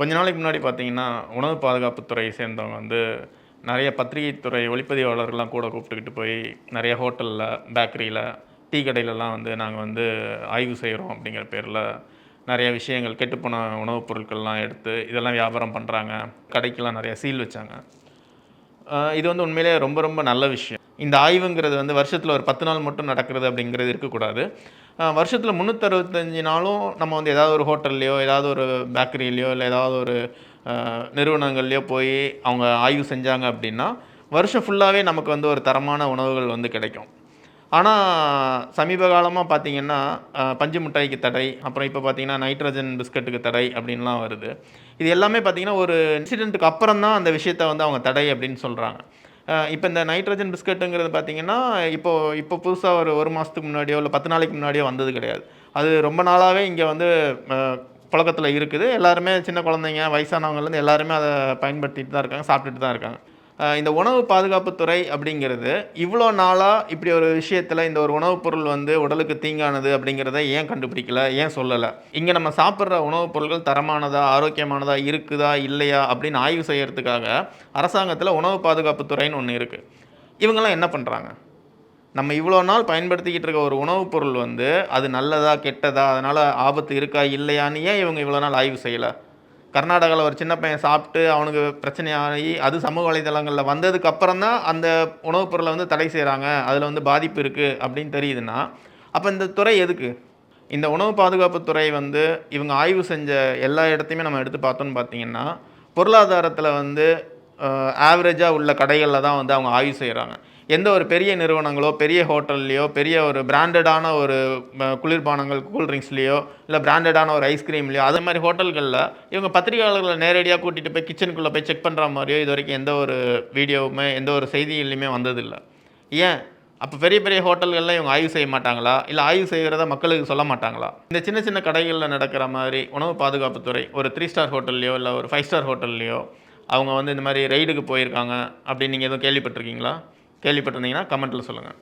கொஞ்ச நாளைக்கு முன்னாடி பார்த்தீங்கன்னா உணவு பாதுகாப்புத்துறையை சேர்ந்தவங்க வந்து நிறைய பத்திரிகைத்துறை ஒளிப்பதிவாளர்கள்லாம் கூட கூப்பிட்டுக்கிட்டு போய் நிறைய ஹோட்டலில் பேக்கரியில் டீ கடையிலலாம் வந்து நாங்கள் வந்து ஆய்வு செய்கிறோம் அப்படிங்கிற பேரில் நிறைய விஷயங்கள் கெட்டுப்போன உணவுப் பொருட்கள்லாம் எடுத்து இதெல்லாம் வியாபாரம் பண்ணுறாங்க கடைக்கெல்லாம் நிறைய சீல் வச்சாங்க. இது வந்து உண்மையிலே ரொம்ப ரொம்ப நல்ல விஷயம். இந்த ஆய்வுங்கிறது வந்து வருஷத்தில் ஒரு பத்து நாள் மட்டும் நடக்கிறது அப்படிங்கிறது இருக்கக்கூடாது. வருஷத்தில் முந்நூற்றறுபத்தஞ்சு நாளும் நம்ம வந்து ஏதாவது ஒரு ஹோட்டல்லையோ ஏதாவது ஒரு பேக்கரியிலையோ இல்லை ஏதாவது ஒரு நிறுவனங்கள்லையோ போய் அவங்க ஆய்வு செஞ்சாங்க அப்படின்னா வருஷம் ஃபுல்லாகவே நமக்கு வந்து ஒரு தரமான உணவுகள் வந்து கிடைக்கும். ஆனால் சமீப காலமாக பார்த்தீங்கன்னா பஞ்சு மிட்டாய்க்கு தடை அப்புறம் இப்போ பார்த்தீங்கன்னா நைட்ரஜன் பிஸ்கட்டுக்கு தடை அப்படின்லாம் வருது. இது எல்லாமே பார்த்திங்கன்னா ஒரு இன்சிடெண்ட்டுக்கு அப்புறம் தான் அந்த விஷயத்தை வந்து அவங்க தடை அப்படின்னு சொல்கிறாங்க இப்போ இந்த நைட்ரஜன் பிஸ்கட்டுங்கிறது பார்த்தீங்கன்னா இப்போ இப்போ புதுசாக ஒரு ஒரு மாதத்துக்கு முன்னாடியோ இல்லை பத்து நாளைக்கு முன்னாடியோ வந்தது கிடையாது. அது ரொம்ப நாளாகவே இங்கே வந்து புழக்கத்தில் இருக்குது. எல்லாருமே சின்ன குழந்தைங்க வயசானவங்கலேருந்து எல்லாருமே அதை பயன்படுத்திட்டு தான் இருக்காங்க சாப்பிட்டுட்டு தான் இருக்காங்க. இந்த உணவு பாதுகாப்புத்துறை அப்படிங்கிறது இவ்வளோ நாளாக இப்படி ஒரு விஷயத்தில் இந்த ஒரு உணவுப் பொருள் வந்து உடலுக்கு தீங்கானது அப்படிங்கிறத ஏன் கண்டுபிடிக்கல ஏன் சொல்லலை? இங்கே நம்ம சாப்பிட்ற உணவுப் பொருட்கள் தரமானதா ஆரோக்கியமானதா இருக்குதா இல்லையா அப்படின்னு ஆய்வு செய்கிறதுக்காக அரசாங்கத்தில் உணவு பாதுகாப்புத்துறைன்னு ஒன்று இருக்குது இவங்கெல்லாம் என்ன பண்ணுறாங்க நம்ம இவ்வளோ நாள் பயன்படுத்திக்கிட்டு இருக்க ஒரு உணவுப் பொருள் வந்து அது நல்லதா கெட்டதா அதனால் ஆபத்து இருக்கா இல்லையான்னு ஏன் இவங்க இவ்வளோ நாள் ஆய்வு செய்யலை? கர்நாடகாவில் ஒரு சின்ன பையன் சாப்பிட்டு அவனுக்கு பிரச்சனையாகி அது சமூக வலைதளங்களில் வந்ததுக்கப்புறம் தான் அந்த உணவுப் பொருளை வந்து தடை செய்கிறாங்க அதில் வந்து பாதிப்பு இருக்குது அப்படின்னு தெரியுதுன்னா அப்போ இந்த துறை எதுக்கு? இந்த உணவு பாதுகாப்பு துறை வந்து இவங்க ஆய்வு செஞ்ச எல்லா இடத்தையுமே நம்ம எடுத்து பார்த்தோன்னு பார்த்தீங்கன்னா பொருளாதாரத்தில் வந்து ஆவரேஜாக உள்ள கடைகளில் தான் வந்து அவங்க ஆய்வு செய்கிறாங்க எந்த ஒரு பெரிய நிறுவனங்களோ பெரிய ஹோட்டல்லையோ பெரிய ஒரு பிராண்டடான ஒரு குளிர்பானங்கள் கூல்ட்ரிங்க்ஸ்லேயோ இல்லை பிராண்டடான ஒரு ஐஸ்கிரீம்லையோ அது மாதிரி ஹோட்டல்களில் இவங்க பத்திரிகையாளர்களை நேரடியாக கூட்டிகிட்டு போய் கிச்சனுக்குள்ளே போய் செக் பண்ணுற மாதிரியோ இது வரைக்கும் எந்த ஒரு வீடியோவுமே எந்த ஒரு செய்தியிலையுமே வந்ததில்லை. ஏன்? அப்போ பெரிய பெரிய ஹோட்டல்கள்லாம் இவங்க ஆய்வு செய்ய மாட்டாங்களா? இல்லை ஆய்வு செய்கிறத மக்களுக்கு சொல்ல மாட்டாங்களா? இந்த சின்ன சின்ன கடைகளில் நடக்கிற மாதிரி உணவு பாதுகாப்புத்துறை ஒரு த்ரீ ஸ்டார் ஹோட்டல்லையோ இல்லை ஒரு ஃபைவ் ஸ்டார் ஹோட்டல்லையோ அவங்க வந்து இந்த மாதிரி ரைடுக்கு போயிருக்காங்க அப்படின்னு நீங்கள் எதுவும் கேள்விப்பட்டிருக்கீங்களா? கேள்விப்பட்டிருந்தீங்கன்னா கமெண்ட்டில் சொல்லுங்கள்